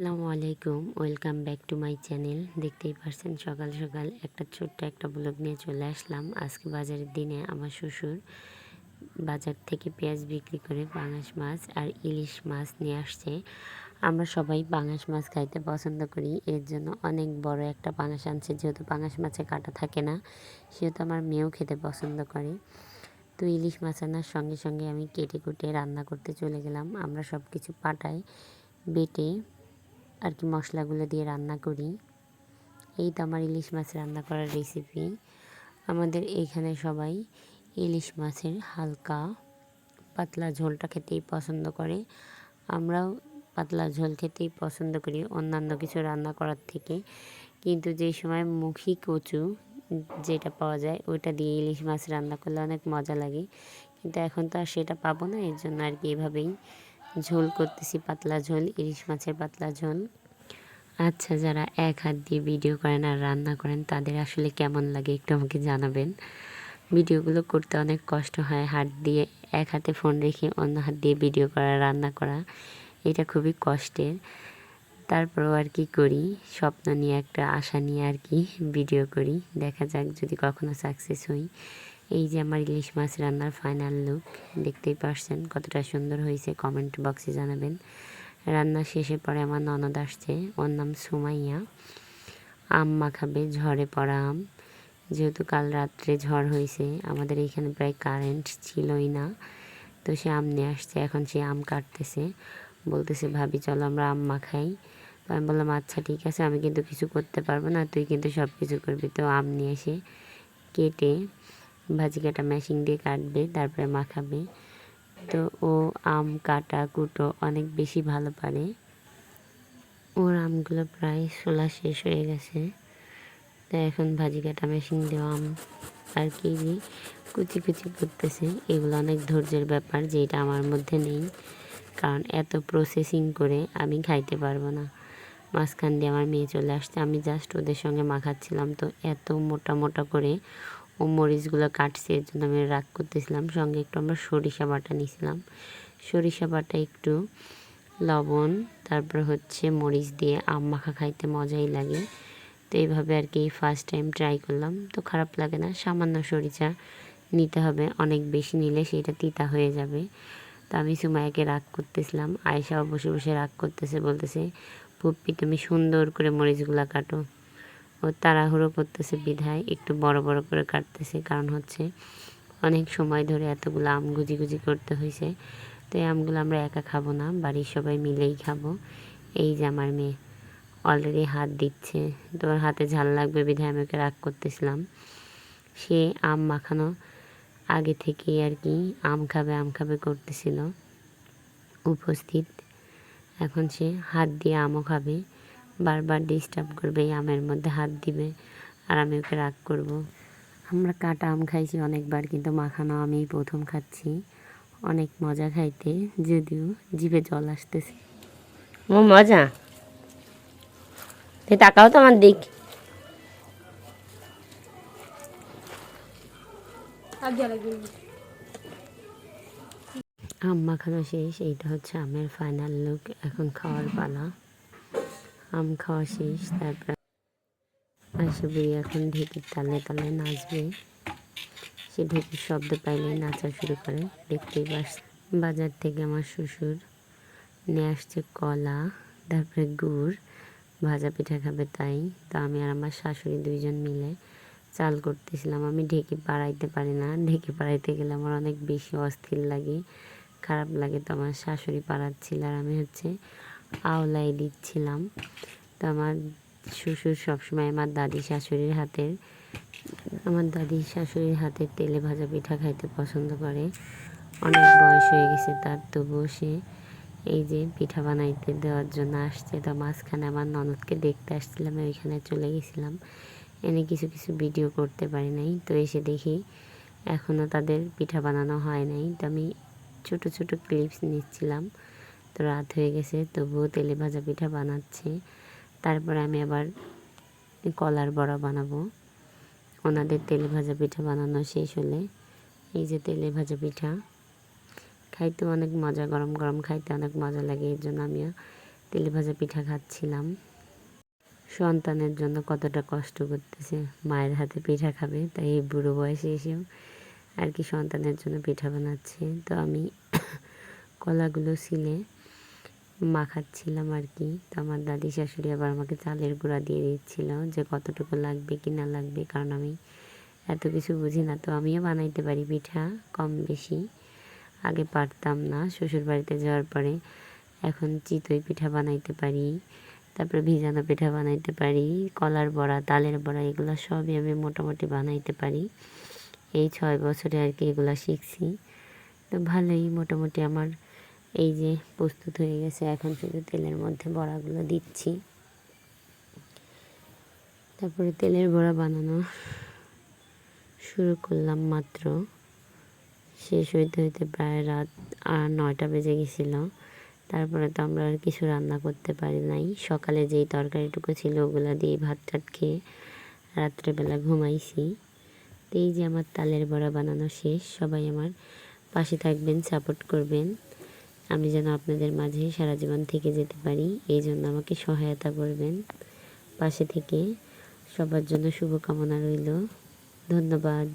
আসসালামু আলাইকুম, welcome back to my channel. দেখতেই পারছেন সকাল সকাল একটা ছোট্ট একটা ব্লগ নিয়ে চলে আসলাম। আজকে বাজারের দিনে আমার শ্বশুর বাজার থেকে পেঁয়াজ বিক্রি করে পাঙাশ মাছ আর ইলিশ মাছ নিয়ে আসছে। আমরা সবাই পাঙাশ মাছ খাইতে পছন্দ করি। এর জন্য অনেক বড় একটা পাঙাশ আনছে। যেহেতু পাঙাশ মাছে কাটা থাকে না, সেহেতু আমার মেয়েও খেতে পছন্দ করে। তো ইলিশ মাছ আনার সঙ্গে সঙ্গে আমি কেটে কুটে রান্না করতে চলে গেলাম। আমরা সব কিছু পাটায় বেটে আর কি মশলাগুলো দিয়ে রান্না করি। এই তো আমার ইলিশ মাছ রান্না করার রেসিপি আমাদের এইখানে সবাই ইলিশ মাছের হালকা পাতলা ঝোলটা খেতেই পছন্দ করে। আমরাও পাতলা ঝোল খেতেই পছন্দ করি অন্যান্য কিছু রান্না করার থেকে। কিন্তু যে সময় মুখী কচু যেটা পাওয়া যায়, ওইটা দিয়ে ইলিশ মাছ রান্না করলে অনেক মজা লাগে। কিন্তু এখন তো আর সেটা পাবো না, এর জন্য আর কি এভাবেই ঝোল করতেছি, পাতলা ঝোল, ইলিশ মাছের পাতলা ঝোল। আচ্ছা যারা এক হাত দিয়ে ভিডিও করেন আর রান্না করেন, তাদের আসলে কেমন লাগে একটু আমাকে জানাবেন। ভিডিওগুলো করতে অনেক কষ্ট হয়, হাত দিয়ে এক হাতে ফোন রেখে অন্য হাত দিয়ে ভিডিও করা, রান্না করা, এটা খুবই কষ্টের। তারপরেও আর কি করি, স্বপ্ন নিয়ে একটা আশা নিয়ে আর কি ভিডিও করি। দেখা যাক যদি কখনো সাকসেস হই। এই যে আমার ইলিশ মাছ রান্নার ফাইনাল লুক দেখতেই পারছেন কতটা সুন্দর হয়েছে কমেন্ট বক্সে জানাবেন। রান্না শেষে পরে আমার ননদ আসছে, ওর নাম সুমাইয়া। আম মাখাবে, ঝড়ে পড়া আম। যেহেতু কাল রাত্রে ঝড় হয়েছে, আমাদের এইখানে প্রায় কারেন্ট ছিলই না, তো সে আম নিয়ে আসছে, এখন সে আম কাটতেছে। বলতেছে, ভাবি, চলো আমরা আম মাখাই। তো আমি বললাম আচ্ছা ঠিক আছে, আমি কিন্তু কিছু করতে পারব না, তুই কিন্তু সব কিছু করবি। তো আম নিয়ে এসে কেটে ভাজি কাটা মেশিন দিয়ে কাটবে, তারপরে মাখাবে। তো ও আম কাটা, কুটো অনেক বেশি ভালো পারে। ওর আমগুলো প্রায় ছোলা শেষ হয়ে গেছে। তো এখন ভাজি কাটা মেশিন দেওয়া আম আর কি কুচি কুচি করতেছে। এগুলো অনেক ধৈর্যের ব্যাপার, যেটা আমার মধ্যে নেই। কারণ এত প্রসেসিং করে আমি খাইতে পারব না। মাঝখান দিয়ে আমার মেয়ে চলে আসছে, আমি জাস্ট ওদের সঙ্গে মাখাচ্ছিলাম। তো এত মোটা মোটা করে ও মরিচগুলো কাটছে, এর জন্য আমি রাগ করতেছিলাম। সঙ্গে একটু আমরা সরিষা বাটা নিয়েছিলাম। সরিষা বাটা একটু লবণ, তারপর হচ্ছে মরিচ দিয়ে আম মাখা খাইতে মজাই লাগে। তো এইভাবে আর কি ফার্স্ট টাইম ট্রাই করলাম। তো খারাপ লাগে না, সামান্য সরিষা নিতে হবে, অনেক বেশি নিলে সেটা তিতা হয়ে যাবে। তো আমি সুমায়াকে রাগ করতেছিলাম আয়সাও বসে বসে রাগ করতেছে, বলতেছে, পুপ্পি, তুমি সুন্দর করে মরিচগুলা কাটো। ও তাড়াহুড়ো করতেছে, বিধায় একটু বড় বড় করে কাটতেছে। কারণ হচ্ছে অনেক সময় ধরে এতগুলো আম গুজি গুজি করতে হয়েছে তো এই আমগুলো আমরা একা খাব না, বাড়ির সবাই মিলেই খাব। এই যে আমার মেয়ে অলরেডি হাত দিচ্ছে তোর হাতে ঝাল লাগবে বিধায় আমি ওকে রাগ করতেছিলাম। সে আম মাখানো আগে থেকেই আর কি আম খাবে আম খাবে করতেছিল। উপস্থিত, এখন সে হাত দিয়ে আমও খাবে। বারবার ডিস্টার্ব করবে আমের মধ্যে হাত দিবে আর আমি ওকে রাগ করব। আমরা কাটা আম খাইছি অনেকবার কিন্তু মাখানো আমি প্রথম খাচ্ছি। অনেক মজা খাইতে যদিও জিভে জল আসতেছে। ও মজা? তুই তাকাও তো আমার দিক। আম মাখানো শেষ এইটা হচ্ছে আমের ফাইনাল লুক এখন খাওয়ার পালা। আম খাওয়া শেষ, তারপর আশা বুড়ি এখন ঢেকির তালে তালে নাচবে। সে ঢেকির শব্দ পাইলেই নাচা শুরু করে। দেখতেই পাস, বাজার থেকে আমার শ্বশুর নিয়ে আসছে কলা, তারপরে গুড়, ভাজা পিঠা খাবে তাই। তো আমি আর আমার শাশুড়ি দুইজন মিলে চাল করতেছিলাম। আমি ঢেকে পাড়াইতে পারি না। ঢেকে পাড়াইতে গেলে আমার অনেক বেশি অস্থির লাগে, খারাপ লাগে। তো আমার শাশুড়ি পাড়াচ্ছিল আর আমি হচ্ছে আওলাই দিচ্ছিলাম। তো আমার শ্বশুর সবসময় আমার দাদি শাশুড়ির হাতের আমার দাদি শাশুড়ির হাতের তেলে ভাজা পিঠা খাইতে পছন্দ করে। অনেক বয়স হয়ে গেছে তার, তবুও সে এই যে পিঠা বানাইতে দেওয়ার জন্য আসছে। তো মাঝখানে আমার ননদকে দেখতে আসছিলাম ওইখানে চলে গেছিলাম। এনে কিছু কিছু ভিডিও করতে পারি নাই। তো এসে দেখি এখনও তাদের পিঠা বানানো হয় নাই। তো আমি ছোট ছোট ক্লিপস নিচ্ছিলাম। তো রাত হয়ে গেছে, তবুও তেলে ভাজা পিঠা বানাচ্ছে। তারপরে আমি আবার কলার বড়া বানাবো। ওনাদের তেলে ভাজা পিঠা বানানো শেষ হলে এই যে তেলে ভাজা পিঠা, খাইতে অনেক মজা, গরম গরম খাইতে অনেক মজা লাগে, এর জন্য আমিও তেলে ভাজা পিঠা খাচ্ছিলাম। সন্তানের জন্য কতটা কষ্ট করতেছে, মায়ের হাতে পিঠা খাবে, তাই এই বুড়ো বয়সে এসেও আর কি সন্তানের জন্য পিঠা বানাচ্ছে। তো আমি কলাগুলো ছিলে মাখাচ্ছিলাম আর কি। তো আমার দাদি, শাশুড়ি আবার আমাকে চালের গুঁড়া দিয়ে দিচ্ছিল যে কতটুকু লাগবে, কি না লাগবে, কারণ আমি এত কিছু বুঝি না। তো আমিও বানাইতে পারি পিঠা কম বেশি। আগে পারতাম না শ্বশুর বাড়িতে যাওয়ার পরে এখন চিতই পিঠা বানাইতে পারি, তারপরে ভিজানো পিঠা বানাইতে পারি, কলার বড়া, তালের বড়া, এগুলো সবই আমি মোটামুটি বানাইতে পারি। এই ছয় বছরে আর কি এগুলো শিখছি। তো ভালোই, মোটামুটি আমার এই যে প্রস্তুত হয়ে গেছে, এখন শুধু তেলের মধ্যে বড়াগুলো দিচ্ছি। তারপরে তেলের বড়া বানানো শুরু করলাম মাত্র। শেষ হইতে হইতে প্রায় রাত আর নয়টা বেজে গেছিল। তারপরে তো আমরা আর কিছু রান্না করতে পারি নাই। সকালে যেই তরকারিটুকু ছিল ওগুলো দিয়ে ভাত টাত খেয়ে রাত্রেবেলা ঘুমাইছি। এই যে আমার তালের বড়া বানানো শেষ। সবাই আমার পাশে থাকবেন, সাপোর্ট করবেন। আমি যেন আপনাদের মাঝে সারা জীবন থেকে যেতে পারি। এই জন্য আমাকে সহায়তা করবেন। পাশে থেকে সবার জন্য শুভকামনা রইল। ধন্যবাদ।